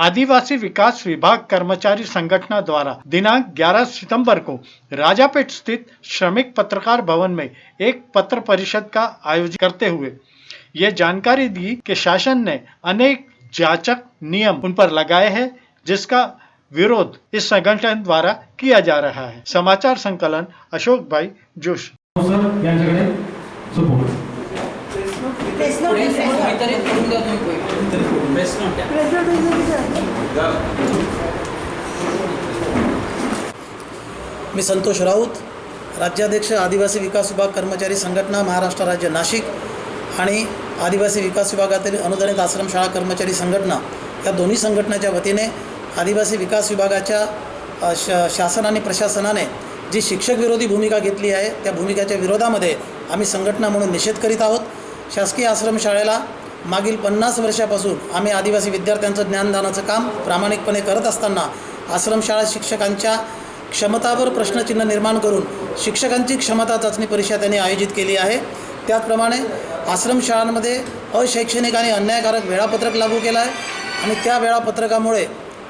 आदिवासी विकास विभाग कर्मचारी संगठन द्वारा दिनांक 11 सितंबर को राजापेट स्थित श्रमिक पत्रकार भवन में एक पत्र परिषद का आयोजन करते हुए ये जानकारी दी कि शासन ने अनेक जांचक नियम उन पर लगाए हैं जिसका विरोध इस संगठन द्वारा किया जा रहा है। समाचार संकलन अशोक भाई जोशी। सर प्रेस नोट वितरित करून द्या तुम्ही मी संतोष राऊत राज्याध्यक्ष आदिवासी विकास विभाग कर्मचारी संघटना महाराष्ट्र राज्य नाशिक आणि आदिवासी विकास विभागातील अनुदानित आश्रमशाळा कर्मचारी संघटना या दोन्ही संघटनेच्या वतीने आदिवासी विकास विभागाच्या श शासन आणि प्रशासनाने जी शिक्षक विरोधी भूमिका घेतली आहे त्या भूमिकेच्या विरोधामध्ये आम्ही संघटना म्हणून निषेध करीत आहोत. शासकीय आश्रमशाळेला मागील पन्नास वर्षापासून आम्ही आदिवासी विद्यार्थ्यांचं ज्ञानदानाचं काम प्रामाणिकपणे करत असताना आश्रमशाळा शिक्षकांच्या क्षमतावर प्रश्नचिन्ह निर्माण करून शिक्षकांची क्षमता चाचणी परीक्षा त्यांनी आयोजित केली आहे. त्याचप्रमाणे आश्रमशाळांमध्ये अशैक्षणिक आणि अन्यायकारक वेळापत्रक लागू केलं आहे आणि त्या वेळापत्रकामुळे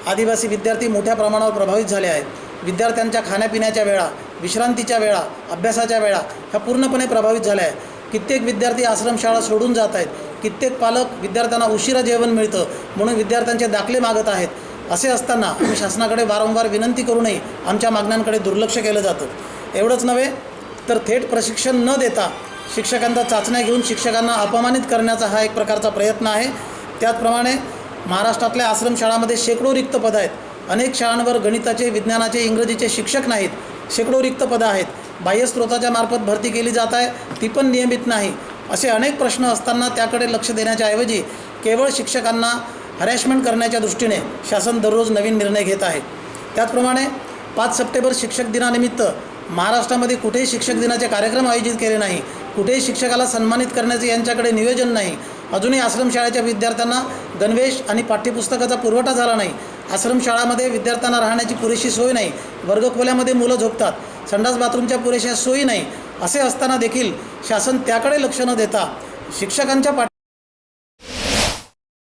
आदिवासी विद्यार्थी मोठ्या प्रमाणावर प्रभावित झाले आहेत. विद्यार्थ्यांच्या खाण्यापिण्याच्या वेळा विश्रांतीच्या वेळा अभ्यासाच्या वेळा ह्या पूर्णपणे प्रभावित झाल्या आहेत. कित्येक विद्यार्थी आश्रमशाळा सोडून जात आहेत. कित्येक पालक विद्यार्थ्यांना उशिरा जेवण मिळतं म्हणून विद्यार्थ्यांचे दाखले मागत आहेत. असे असताना आम्ही शासनाकडे वारंवार विनंती करूनही आमच्या मागण्यांकडे दुर्लक्ष केलं जातं. एवढंच नव्हे तर थेट प्रशिक्षण न देता शिक्षकांचा चाचण्या घेऊन शिक्षकांना अपमानित करण्याचा हा एक प्रकारचा प्रयत्न आहे. त्याचप्रमाणे महाराष्ट्रातल्या आश्रमशाळामध्ये शेकडो रिक्त पदं आहेत. अनेक शाळांवर गणिताचे विज्ञानाचे इंग्रजीचे शिक्षक नाहीत. शेकडो रिक्त पदं आहेत बाह्यस्रोताच्या मार्फत भरती केली जात आहे. ती पण नियमित नाही. असे अनेक प्रश्न असताना त्याकडे लक्ष देण्याच्या ऐवजी केवळ शिक्षकांना हरॅशमेंट करण्याच्या दृष्टीने शासन दररोज नवीन निर्णय घेत आहे. त्याचप्रमाणे पाच सप्टेंबर शिक्षक दिनानिमित्त महाराष्ट्रामध्ये कुठेही शिक्षक दिनाचे कार्यक्रम आयोजित केले नाही. कुठेही शिक्षकाला सन्मानित करण्याचे यांच्याकडे नियोजन नाही. अजूनही आश्रमशाळेच्या विद्यार्थ्यांना गणवेश आणि पाठ्यपुस्तकाचा पुरवठा झाला नाही. आश्रमशाळामध्ये विद्यार्थ्यांना राहण्याची पुरेशी सोय नाही. वर्गखोल्यामध्ये मुलं झोपतात. संडास बाथरूमच्या पुरेशा सोयी नाही. असे असताना देखील शासन त्याकडे लक्ष न देता शिक्षकांच्या पाठ